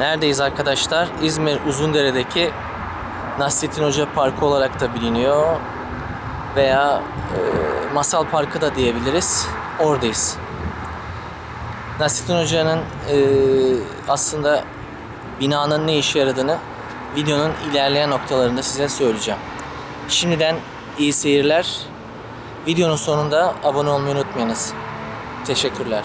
Neredeyiz arkadaşlar? İzmir Uzundere'deki Nasrettin Hoca Parkı olarak da biliniyor. Veya e, Masal Parkı da diyebiliriz. Oradayız. Nasrettin Hoca'nın e, aslında binanın ne işe yaradığını videonun ilerleyen noktalarında size söyleyeceğim. Şimdiden iyi seyirler. Videonun sonunda abone olmayı unutmayınız. Teşekkürler.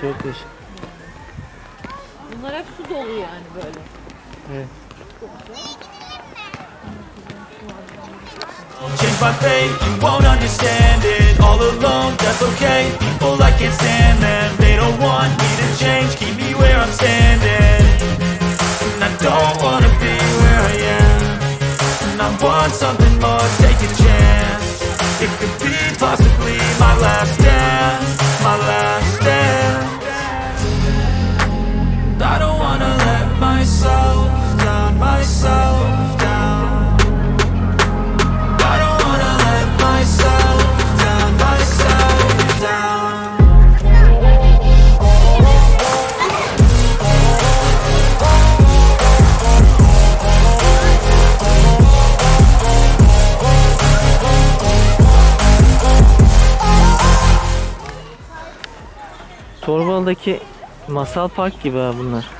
Çok değişik. Bunlar hep su dolu yani böyle. Change my fate, you won't understand it. All alone, that's okay. People I can't stand them. They don't want me to change, keep me where I'm standing. And I don't wanna be where I am. And I want something more, take a chance. It could be possibly my last dance, my last Torbalı'daki masal park gibi ha bunlar.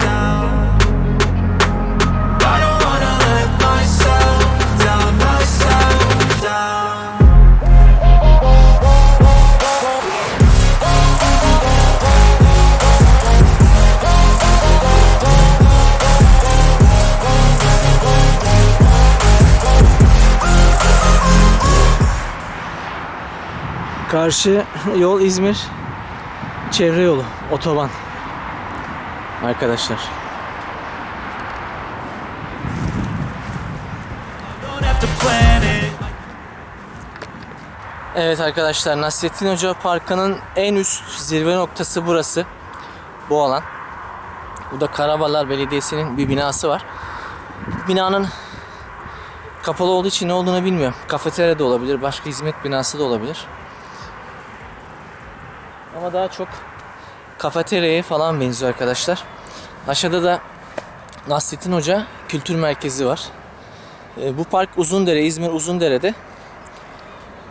Karşı yol İzmir. Çevre yolu, otoban. Arkadaşlar. Evet arkadaşlar Nasrettin Hoca Parkı'nın en üst zirve noktası burası. Bu alan. Bu da Karabalar Belediyesi'nin bir binası var. Binanın kapalı olduğu için ne olduğunu bilmiyorum. Kafeterya da olabilir, başka hizmet binası da olabilir. Ama daha çok kafeteryaya falan benziyor arkadaşlar. Aşağıda da Nasrettin Hoca Kültür Merkezi var. E, bu park Uzundere, İzmir Uzundere'de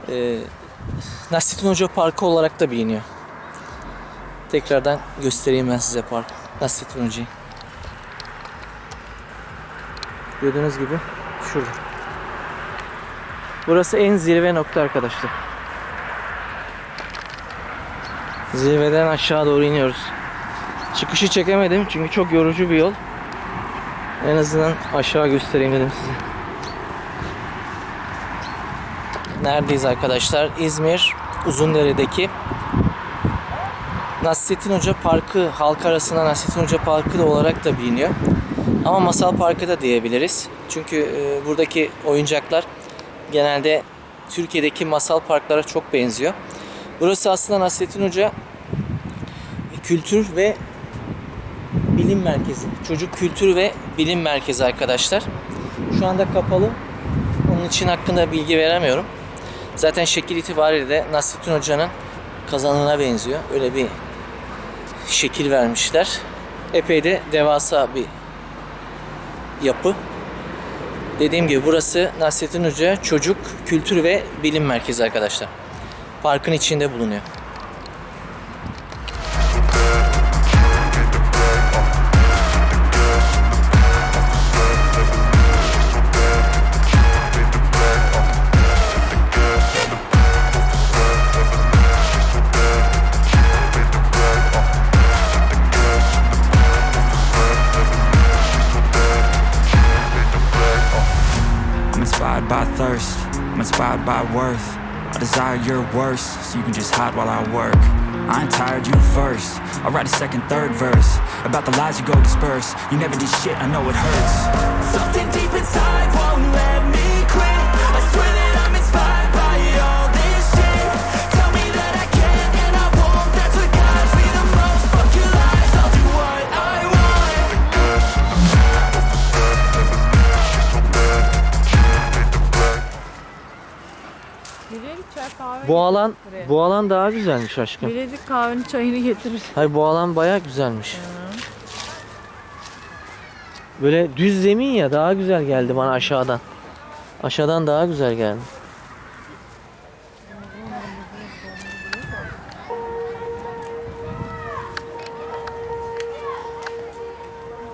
e, Nasrettin Hoca Parkı olarak da biliniyor. Tekrardan göstereyim ben size park. Nasrettin Hoca'yı. Gördüğünüz gibi şurada. Burası en zirve nokta arkadaşlar. Zirveden aşağı doğru iniyoruz. Çıkışı çekemedim çünkü çok yorucu bir yol. En azından aşağı göstereyim dedim size. Neredeyiz arkadaşlar? İzmir Uzundere'deki Nasrettin Hoca Parkı halk arasında Nasrettin Hoca Parkı da olarak da biliniyor. Ama Masal Parkı da diyebiliriz. Çünkü e, buradaki oyuncaklar genelde Türkiye'deki masal parklara çok benziyor. Burası aslında Nasrettin Hoca Kültür ve Bilim Merkezi. Çocuk Kültür ve Bilim Merkezi arkadaşlar. Şu anda kapalı. Onun için hakkında bilgi veremiyorum. Zaten şekil itibariyle de Nasrettin Hoca'nın kazanına benziyor. Öyle bir şekil vermişler. Epey de devasa bir yapı. Dediğim gibi burası Nasrettin Hoca Çocuk Kültür ve Bilim Merkezi arkadaşlar. Parkın içinde bulunuyor. İnspired by worth. I desire your worst, so you can just hide while I work. I ain't tired, you first. I'll write a second, third verse about the lies you go disperse. You never did shit, I know it hurts. Something deep inside won't let kahve. Bu alan bu alan daha güzelmiş aşkım. Bilezik kahvenin çayını getirir. Hayır bu alan bayağı güzelmiş. Böyle düz zemin ya daha güzel geldi bana aşağıdan. Aşağıdan daha güzel geldi.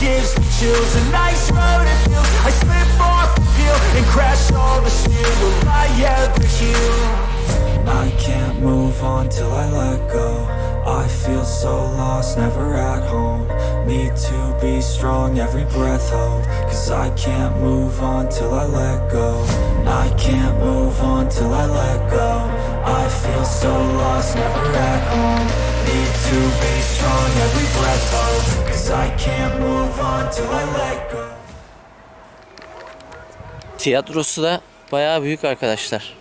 Gives me chills. A nice road it feels I slip off the peel And crash all the steel. Will I ever heal? I can't move on till I let go. I feel so lost, never at home. Need to be strong, every breath hold. Cause I can't move on till I let go. I can't move on till I let go. I feel so lost, never at home. Need to be strong, every breath hold Tiyatrosu da bayağı büyük arkadaşlar.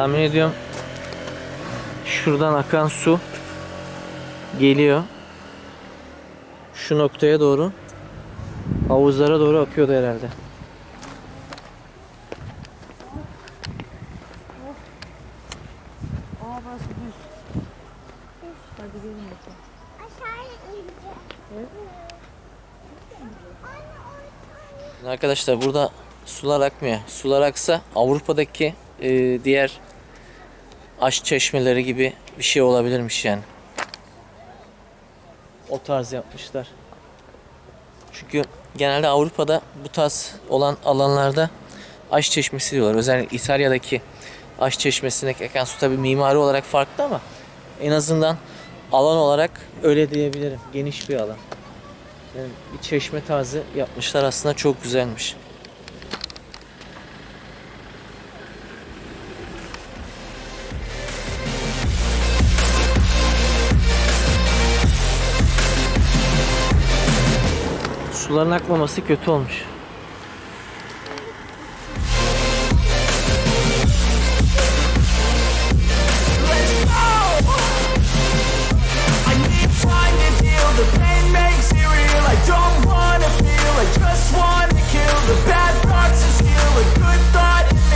Tahmin ediyorum şuradan akan su geliyor. Şu noktaya doğru havuzlara doğru akıyordu herhalde. Arkadaşlar burada sular akmıyor. Sular aksa Avrupa'daki e, diğer aş çeşmeleri gibi bir şey olabilirmiş yani. O tarz yapmışlar. Çünkü genelde Avrupa'da bu tarz olan alanlarda aş çeşmesi diyorlar. Özellikle İtalya'daki aş çeşmesindeki akan su tabi mimari olarak farklı ama en azından alan olarak öyle diyebilirim. Geniş bir alan. Yani bir çeşme tarzı yapmışlar aslında çok güzelmiş.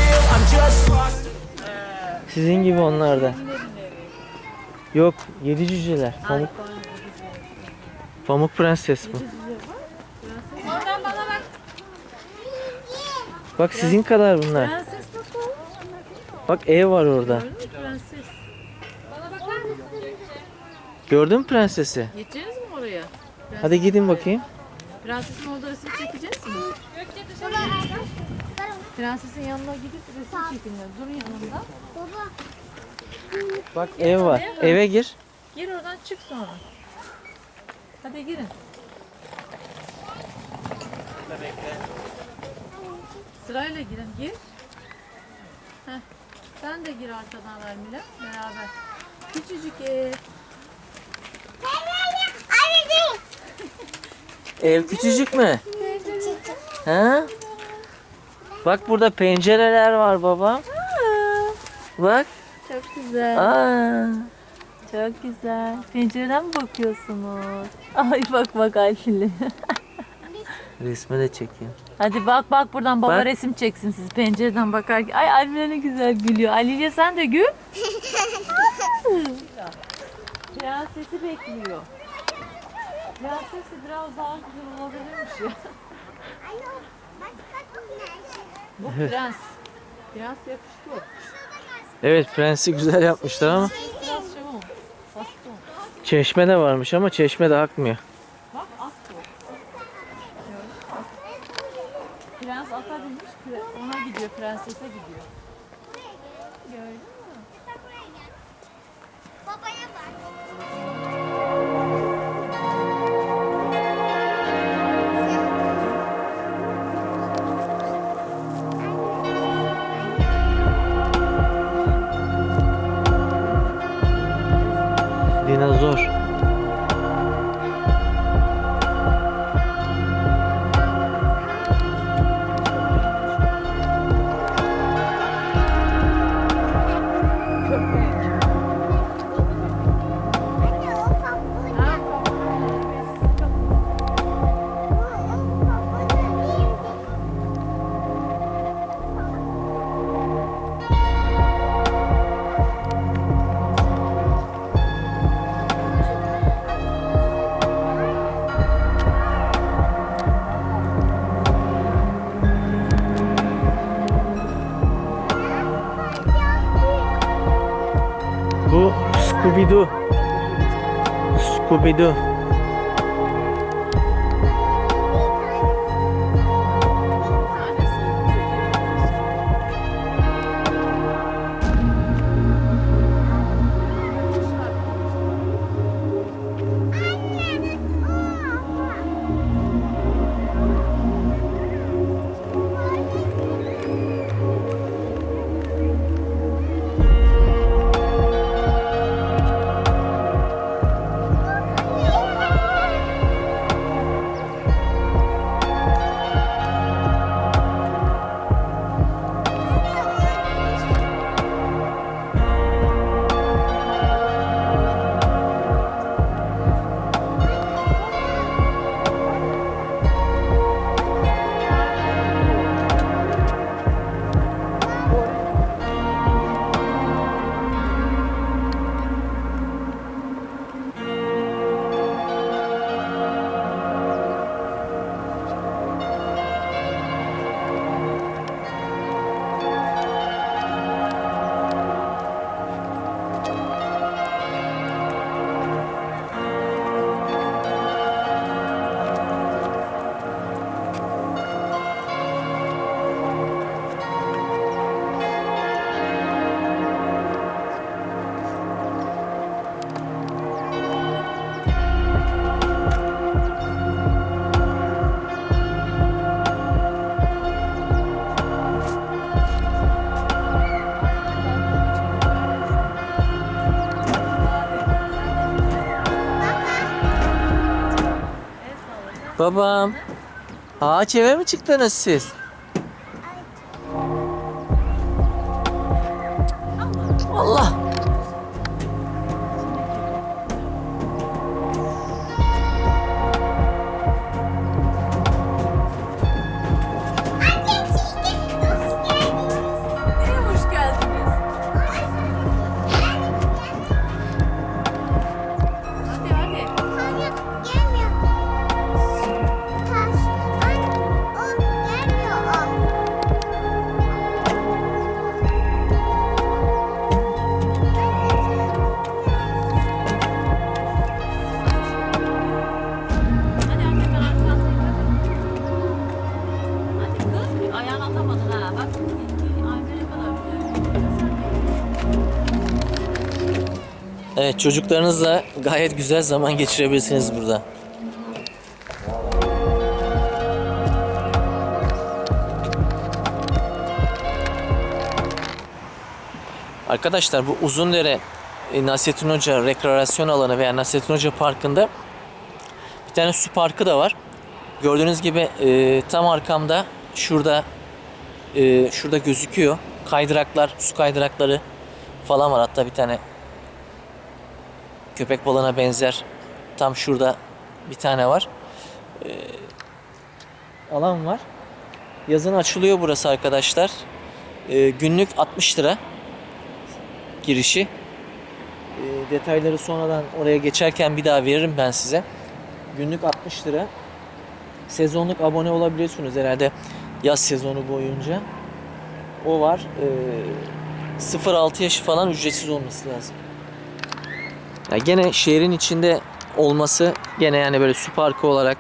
Feel I'm just lost Sizin gibi onlar da. Yok, yedi cüceler. Pamuk. Pamuk prenses bu. Oradan bana bak. Bak sizin kadar bunlar. Prenses bak o. Bak ev var orada. Gördün mü prenses? Bana bakar mısın? Gördün mü prensesi? Geçeceğiz mi oraya? Hadi gidin bakayım. Prensesin orada resim çekeceğiz mi? Prensesin yanına gidip resim çekinler. Dur yanında. Bak ev var. Eve gir. Gir oradan çık sonra. Hadi girin. Sırayla girin. Gir. Heh. Sen de gir arkadan Vermila. Beraber. Küçücük ev. Ev küçücük mü? Ha? Bak burada pencereler var baba. Bak. Çok güzel. Aa. Çok güzel. Pencereden mi bakıyorsunuz? Ay bak bak Ayşili. Resme de çekiyor. Hadi bak bak buradan baba Bak. resim çeksin siz pencereden bakarken. Ay Almila ne güzel gülüyor. Aliye sen de gül. Prensesi bekliyor. Prensesi biraz daha güzel olabilirmiş ya. Bu prens. Prens yakışıklı. Evet prensi güzel yapmışlar ama Biraz şey çeşme de varmış ama çeşme de akmıyor. Gidiyor, prensese gidiyor. Gördün mü? Babaya bak. Scooby-Doo. Scooby-Doo. Babam. Ağaç eve mi çıktınız siz? Evet çocuklarınızla gayet güzel zaman geçirebilirsiniz burada. Arkadaşlar bu Uzundere e, Nasrettin Hoca rekreasyon alanı veya Nasrettin Hoca Parkı'nda bir tane su parkı da var. Gördüğünüz gibi e, tam arkamda şurada e, şurada gözüküyor. Kaydıraklar, su kaydırakları falan var. Hatta bir tane köpek balığına benzer tam şurada bir tane var. Ee, alan var. Yazın açılıyor burası arkadaşlar. Ee, günlük 60 lira girişi. Ee, detayları sonradan oraya geçerken bir daha veririm ben size. Günlük 60 lira. Sezonluk abone olabiliyorsunuz herhalde yaz sezonu boyunca. O var. Ee, 0-6 yaşı falan ücretsiz olması lazım. Ya gene şehrin içinde olması gene yani böyle su parkı olarak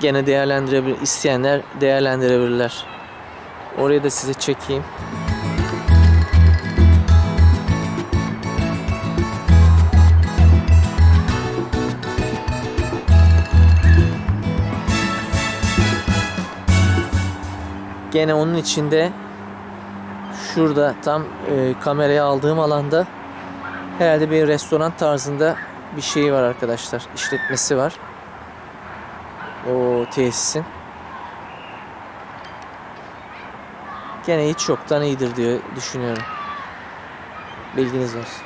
gene değerlendirebilir isteyenler değerlendirebilirler. Orayı da size çekeyim. Gene onun içinde şurada tam e, kameraya aldığım alanda Herhalde bir restoran tarzında bir şey var arkadaşlar. İşletmesi var. O tesisin. Gene hiç yoktan iyidir diye düşünüyorum. Bilginiz olsun.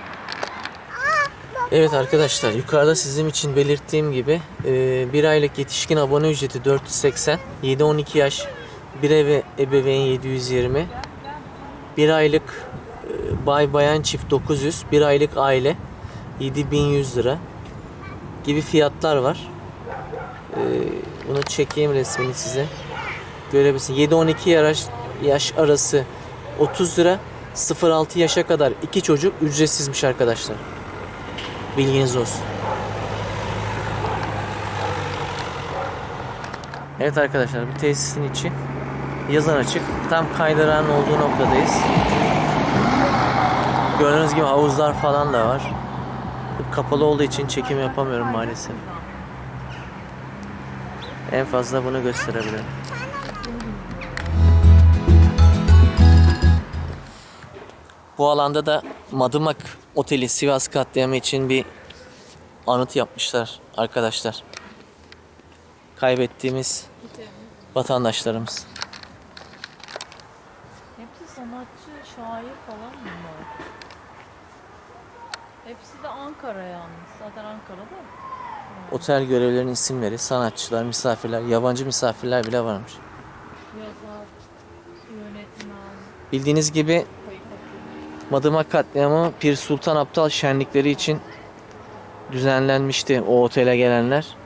Evet arkadaşlar yukarıda sizin için belirttiğim gibi e, bir aylık yetişkin abone ücreti 480, 7-12 yaş bir eve ebeveyn 720, bir aylık bay bayan çift 900, bir aylık aile 7100 lira gibi fiyatlar var. E, bunu çekeyim resmini size. Görebilirsin. 7-12 yaş, yaş arası 30 lira, 0-6 yaşa kadar iki çocuk ücretsizmiş arkadaşlar. Bilginiz olsun. Evet arkadaşlar bu tesisin içi yazın açık. Tam kaydıran olduğu noktadayız. Gördüğünüz gibi havuzlar falan da var. Kapalı olduğu için çekim yapamıyorum maalesef. En fazla bunu gösterebilirim. Bu alanda da Madımak Oteli Sivas katliamı için bir anıt yapmışlar arkadaşlar. Kaybettiğimiz vatandaşlarımız. Ankara yalnız. Zaten Ankara'da. Otel görevlilerinin isimleri, sanatçılar, misafirler, yabancı misafirler bile varmış. Yazar, yönetmen, Bildiğiniz gibi Madımak katliamı Pir Sultan Abdal şenlikleri için düzenlenmişti o otele gelenler.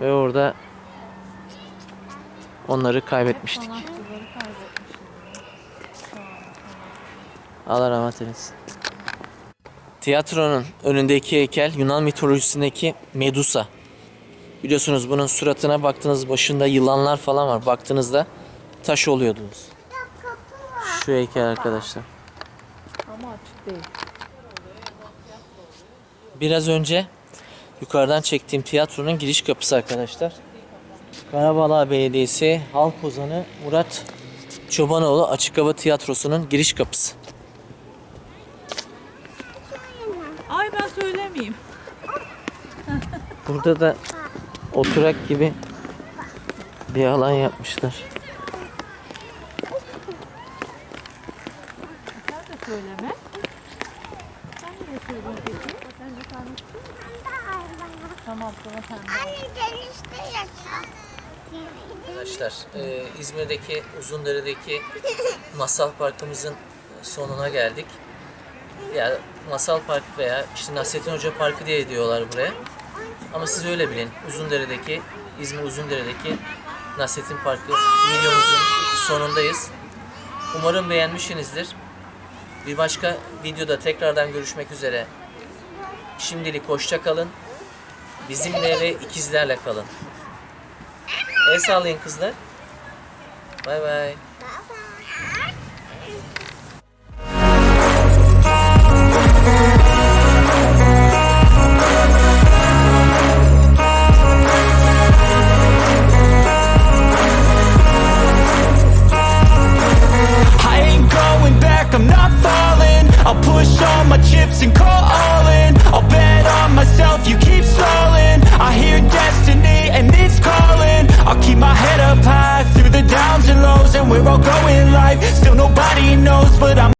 Ve orada onları kaybetmiştik. Allah rahmet eylesin. Tiyatronun önündeki heykel Yunan mitolojisindeki Medusa. Biliyorsunuz bunun suratına baktığınız başında yılanlar falan var. Baktığınızda taş oluyordunuz. Şu heykel arkadaşlar. Ama açık değil. Biraz önce yukarıdan çektiğim tiyatronun giriş kapısı arkadaşlar. Karabağlar Belediyesi Halk Ozanı Murat Çobanoğlu Açık Hava Tiyatrosu'nun giriş kapısı. Ay ben söylemeyeyim. Burada da oturak gibi bir alan yapmışlar. Arkadaşlar e, İzmir'deki Uzundere'deki Masal Parkımızın sonuna geldik. Ya Masal Park veya işte Nasrettin Hoca Parkı diye diyorlar buraya. Ama siz öyle bilin. Uzundere'deki İzmir Uzundere'deki Nasrettin Parkı videomuzun sonundayız. Umarım beğenmişsinizdir. Bir başka videoda tekrardan görüşmek üzere. Şimdilik hoşça kalın. Bizimle ve ikizlerle kalın. El sağlayın kızlar. Bay bay. I'll push all my chips and call all in. I'll bet on myself, you keep stalling. I hear destiny and it's calling. I'll keep my head up high through the downs and lows And we're all going live, still nobody knows But I'm